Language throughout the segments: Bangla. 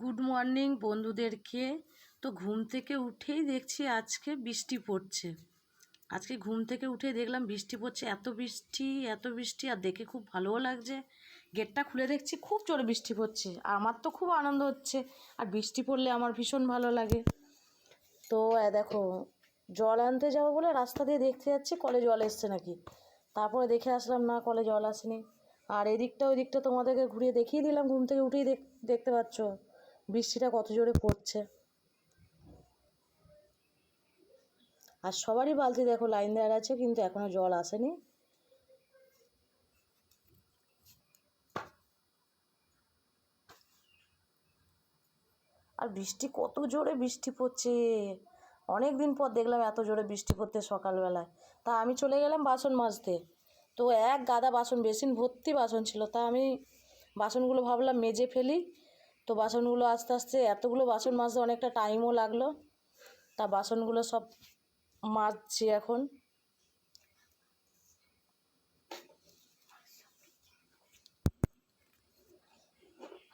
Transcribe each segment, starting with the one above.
গুড মর্নিং বন্ধুদেরকে। তো ঘুম থেকে উঠেই দেখছি আজকে বৃষ্টি পড়ছে। আজকে ঘুম থেকে উঠে দেখলাম বৃষ্টি পড়ছে, এত বৃষ্টি এত বৃষ্টি, আর দেখে খুব ভালোও লাগছে। গেটটা খুলে দেখছি খুব জোরে বৃষ্টি পড়ছে, আমার তো খুব আনন্দ হচ্ছে, আর বৃষ্টি পড়লে আমার ভীষণ ভালো লাগে। তো দেখো, জল আনতে যাব বলে রাস্তা দিয়ে দেখতে যাচ্ছি কলে জল এসছে নাকি। তারপরে দেখে আসলাম, না, কলে জল আসেনি। আর এদিকটা ওই দিকটা তোমাদেরকে ঘুরিয়ে দেখিয়ে দিলাম, ঘুম থেকে উঠেই দেখ, দেখতে পাচ্ছ। বৃষ্টিটা কত জোরে পড়ছে। আর সবারই বালতি দেখো লাইন দেওয়ার আছে, কিন্তু এখনও জল আসেনি। আর বৃষ্টি কত জোরে বৃষ্টি পড়ছে। অনেক দিন পর দেখলাম এত জোরে বৃষ্টি পড়তে সকালবেলায়। তা আমি চলে গেলাম বাসন মাজতে। তো এক গাদা বাসন, বেসিন ভর্তি বাসন ছিল। তা আমি বাসনগুলো ভাবলাম মেজে ফেলি। তো বাসনগুলো আস্তে আস্তে এতগুলো বাসন মাজতে অনেকটা টাইমও লাগল। তা বাসনগুলো সব মাজছি এখন।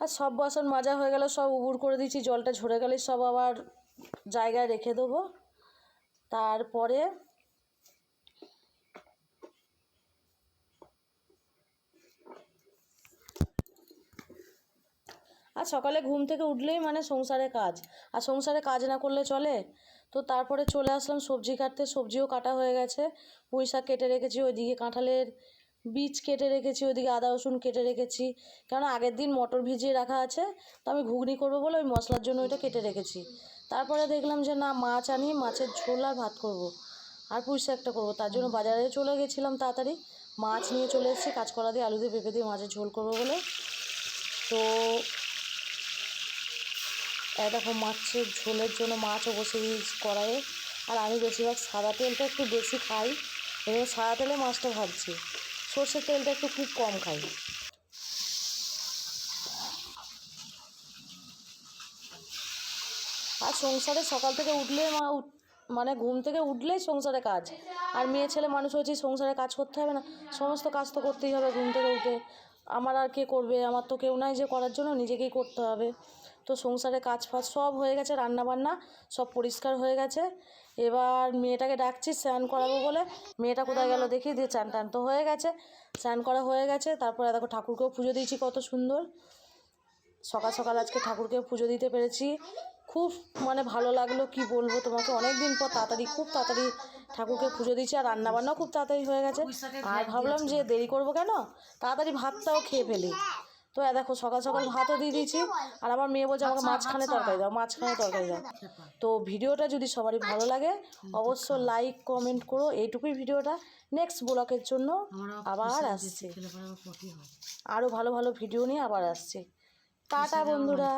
আর সব বাসন মাজা হয়ে গেলে, সব উবুর করে দিয়েছি, জলটা ঝরে গেলে সব আবার জায়গায় রেখে দেবো। তারপরে সকালে ঘুম থেকে উঠলেই মানে সংসারে কাজ। আর সংসারে কাজ না করলে চলে? তো তারপরে চলে আসলাম, সবজি কাটতে। সবজিও কাটা হয়ে গেছে। পুঁই শাক কেটে রেখেছি, ওইদিকে কাঁঠালের বীজ কেটে রেখেছি, ওইদিকে আদা, রসুন কেটে রেখেছি। কারণ আগের দিন মটর ভিজিয়ে রাখা আছে, তো আমি ঘুগনি করব বলে ওই মশলার জন্য ওইটা কেটে রেখেছি। তারপরে দেখলাম যে না, মাছ আনি, মাছের ঝোল আর ভাত করব। আর পুঁই শাকটা করব, তার জন্য বাজারে চলে গেছিলাম তাড়াতাড়ি। মাছ নিয়ে চলে এসেছি, কাঁচকলা দিয়ে, আলু দিয়ে, পেঁপে দিয়ে মাছের ঝোল করব বলে। তো দেখো মাছের ঝোলের জন্য মাছও বসে দিয়েছি কড়াইয়ে। আর আমি বেশিরভাগ সাদা তেলটা একটু বেশি খাই, এবং সাদা তেলে মাছটা ভাজছি। সর্ষের তেলটা একটু খুব কম খাই। আর সংসারে সকাল থেকে উঠলে মা মানে ঘুম থেকে উঠলেই সংসারে কাজ। আর মেয়ে ছেলে মানুষ হয়েছে, সংসারে কাজ করতে হবে না। সমস্ত কাজ তো করতেই হবে ঘুম থেকে উঠে। আমার আর কে করবে? আমার তো কেউ নাই যে করার জন্য, নিজেকেই করতে হবে। তো সংসারে কাজ ফাজ সব হয়ে গেছে রান্না বান্না সব পরিষ্কার হয়ে গেছে। এবার মেয়েটাকে ডাকছি, স্নান করাবো বলে। মেয়েটা কোথায় গেল দেখি, দিয়ে চান টান তো হয়ে গেছে। স্নান করা হয়ে গেছে, তারপরে দেখো ঠাকুরকেও পুজো দিয়েছি কত সুন্দর। সকাল সকাল আজকে ঠাকুরকে পুজো দিতে পেরেছি। খুব মানে ভালো লাগল, কি বলব তোমাকে? অনেক দিন পর তাড়াতাড়ি, খুব তাড়াতাড়ি ঠাকুরকে পুজো দিয়েছি আর রান্নাবান্নাও খুব তাড়াতাড়ি হয়ে গেছে। আর ভাবলাম যে দেরি করব কেন? তাড়াতাড়ি ভাতটাও খেয়ে ফেলি। তো দেখো, সকাল সকাল ভাতও দিয়ে দিয়েছি। আর আমার মেয়ে বলছে আমাকে মাঝখানে তরকারি দাও, মাঝখানে তরকারি দাও। তো ভিডিওটা যদি সবারই ভালো লাগে অবশ্য লাইক কমেন্ট করো। এইটুকুই ভিডিওটা। নেক্সট ব্লকের জন্য আবার আসছে। আরও ভালো ভালো ভিডিও নিয়ে আবার আসছে। টাটা বন্ধুরা।